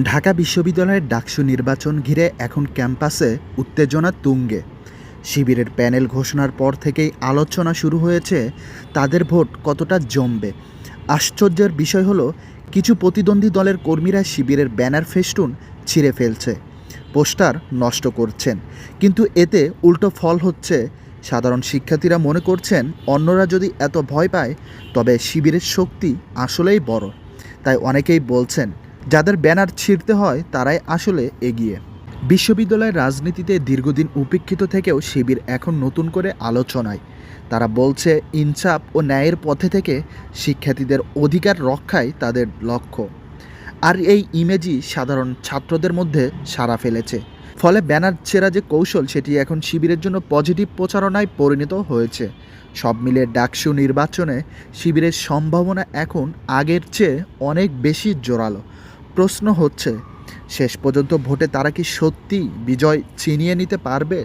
ঢাকা বিশ্ববিদ্যালয়ের ডাকসু নির্বাচন ঘিরে এখন ক্যাম্পাসে উত্তেজনা তুঙ্গে। শিবিরের প্যানেল ঘোষণার পর থেকেই আলোচনা শুরু হয়েছে, তাদের ভোট কতটা জমবে? আশ্চর্যের বিষয় হলো, কিছু প্রতিদ্বন্দ্বী দলের কর্মীরা শিবিরের ব্যানার ফেস্টুন ছিঁড়ে ফেলছে। পোস্টার নষ্ট করছেন। কিন্তু এতে উল্টো ফল হচ্ছে, সাধারণ শিক্ষার্থীরা মনে করছেন, অন্যরা যদি এত ভয় পায়, তবে শিবিরের শক্তি আসলেই বড়। তাই অনেকেই বলছেন যাদের ব্যানার ছিঁড়তে হয়, তারাই আসলে এগিয়ে। বিশ্ববিদ্যালয়ের রাজনীতিতে দীর্ঘদিন উপেক্ষিত থেকেও শিবির এখন নতুন করে আলোচনায়। তারা বলছে, ইনসাফ ও ন্যায়ের পথে থেকে শিক্ষার্থীদের অধিকার রক্ষাই তাদের লক্ষ্য। আর এই ইমেজই সাধারণ ছাত্রদের মধ্যে সাড়া ফেলেছে। ফলে ব্যানার ছেঁড়া যে কৌশল, সেটি এখন শিবিরের জন্য পজিটিভ প্রচারণায় পরিণত হয়েছে। সব মিলে ডাকসু নির্বাচনে শিবিরের সম্ভাবনা এখন আগের চেয়ে অনেক বেশি জোরালো। প্রশ্ন হচ্ছে শেষ পর্যন্ত ভোটে তারা কি সত্যি বিজয় ছিনিয়ে নিতে পারবে?